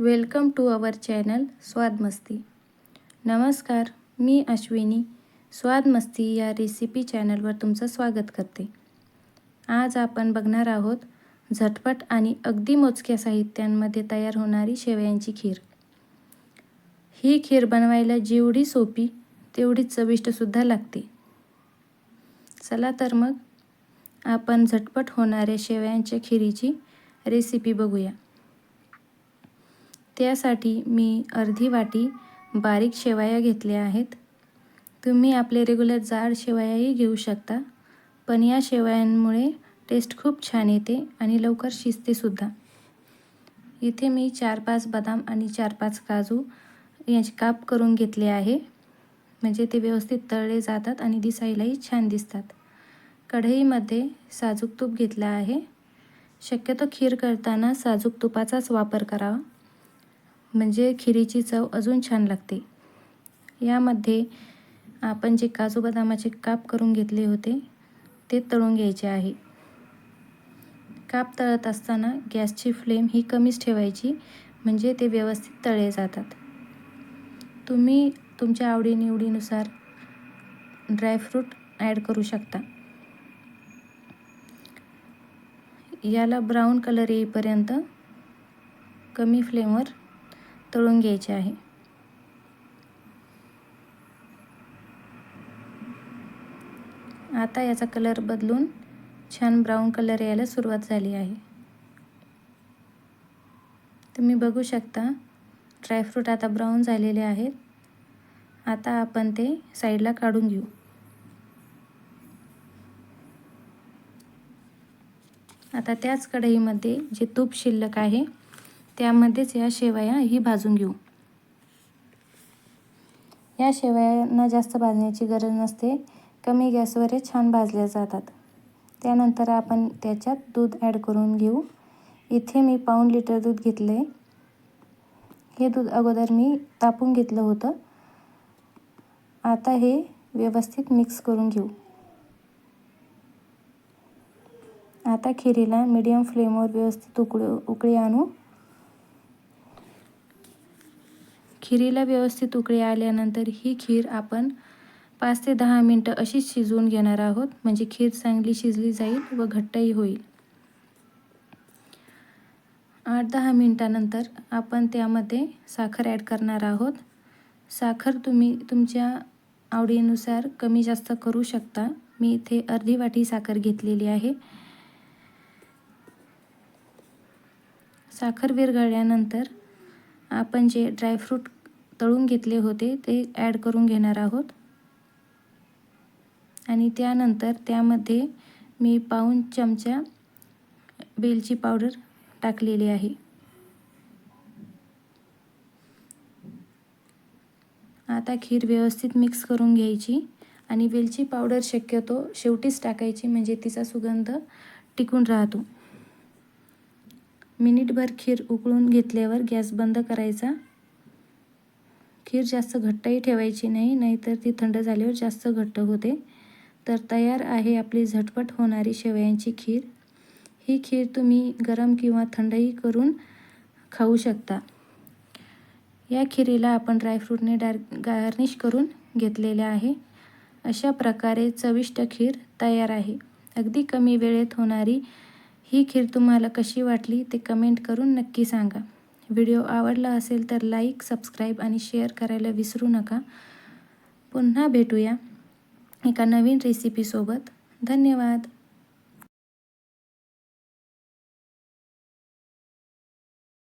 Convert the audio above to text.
Welcome to our channel Swadmasti नमस्कार मी अश्विनी. स्वादमस्ती या रेसिपी चॅनलवर तुमचं स्वागत करते. आज आपण बघणार आहोत झटपट आणि अगदी मोजक्या साहित्यांमध्ये तयार होणारी शेवयांची खीर. ही खीर बनवायला जेवढी सोपी तेवढी चविष्टसुद्धा लागते. चला तर मग आपण झटपट होणाऱ्या शेवयांच्या खिरीची रेसिपी बघूया. त्यासाठी मी अर्धी वाटी बारीक शेवया घेतल्या आहेत. तुम्ही आपले रेग्युलर जाड शेवयाही घेऊ शकता पण या शेवयांमुळे टेस्ट खूप छान येते आणि लवकर शिजतेसुद्धा इथे मी चार पाच बदाम आणि चार पाच काजू याचे काप करून घेतले आहे. म्हणजे ते व्यवस्थित तळले जातात आणि दिसायलाही छान दिसतात. कढईमध्ये साजूक तूप घेतलं आहे. शक्यतो खीर करताना साजूक तुपाचाच वापर करावा. म्हणजे खिरीची चव अजून छान लागते. यामध्ये आपण जे काजू बदामाचे काप करून घेतले होते ते तळून घ्यायचे आहे. काप तळत असताना गॅसची फ्लेम ही कमीच ठेवायची म्हणजे ते व्यवस्थित तळले जातात. तुम्ही तुमच्या आवडीनिवडीनुसार ड्रायफ्रूट ॲड करू शकता. याला ब्राऊन कलर येईपर्यंत कमी फ्लेमवर तळून घ्यायचे आहे. आता याचा कलर बदलून छान ब्राऊन कलर यायला सुरुवात झाली आहे. तुम्ही बघू शकता ड्रायफ्रूट आता ब्राऊन झालेले आहेत. आता आपण ते साईडला काढून घेऊ. आता त्याच कढईमध्ये जे तूप शिल्लक आहे त्यामध्येच या शेवया ही भाजून घेऊ. या शेवयांना जास्त भाजण्याची गरज नसते. कमी गॅसवरच छान भाजल्या जातात. त्यानंतर आपण त्याच्यात दूध ॲड करून घेऊ. इथे मी पाऊण लिटर दूध घेतले. हे दूध अगोदर मी तापून घेतलं होतं. आता हे व्यवस्थित मिक्स करून घेऊ. आता खिरीला मीडियम फ्लेमवर व्यवस्थित उकळी उकळी आणू. खिरीला व्यवस्थित उकळी आल्यानंतर ही खीर आपण पाच ते दहा मिनटं अशीच शिजवून घेणार आहोत. म्हणजे खीर चांगली शिजली जाईल व घट्टही होईल. आठ दहा मिनटानंतर आपण त्यामध्ये साखर ॲड करणार आहोत. साखर तुम्ही तुमच्या आवडीनुसार कमी जास्त करू शकता. मी इथे अर्धी वाटी साखर घेतलेली आहे. साखर विरघळल्यानंतर आपण जे ड्रायफ्रूट तळून घेतले होते ते ॲड करून घेणार आहोत. आणि त्यानंतर त्यामध्ये मी पाऊन चमचा वेलची पावडर टाकलेली आहे. आता खीर व्यवस्थित मिक्स करून घ्यायची आणि वेलची पावडर शक्यतो शेवटीच टाकायची म्हणजे तिचा सुगंध टिकून राहतो. मिनिटभर खीर उकळून घेतल्यावर गॅस बंद करायचा. खीर जास्त घट्टही ठेवायची नाही नाहीतर ती थंड झाल्यावर जास्त घट्ट होते. तर तयार आहे आपली झटपट होणारी शेवयांची खीर. ही खीर तुम्ही गरम किंवा थंडही करून खाऊ शकता. या खिरीला आपण ड्रायफ्रूटने डार गार्निश करून घेतलेले आहे. अशा प्रकारे चविष्ट खीर तयार आहे. अगदी कमी वेळेत होणारी ही खीर तुम्हाला कशी वाटली ते कमेंट करून नक्की सांगा. व्हिडिओ आवडला असेल तर लाईक सबस्क्राईब आणि शेअर करायला विसरू नका. पुन्हा भेटूया एका नवीन रेसिपीसोबत धन्यवाद.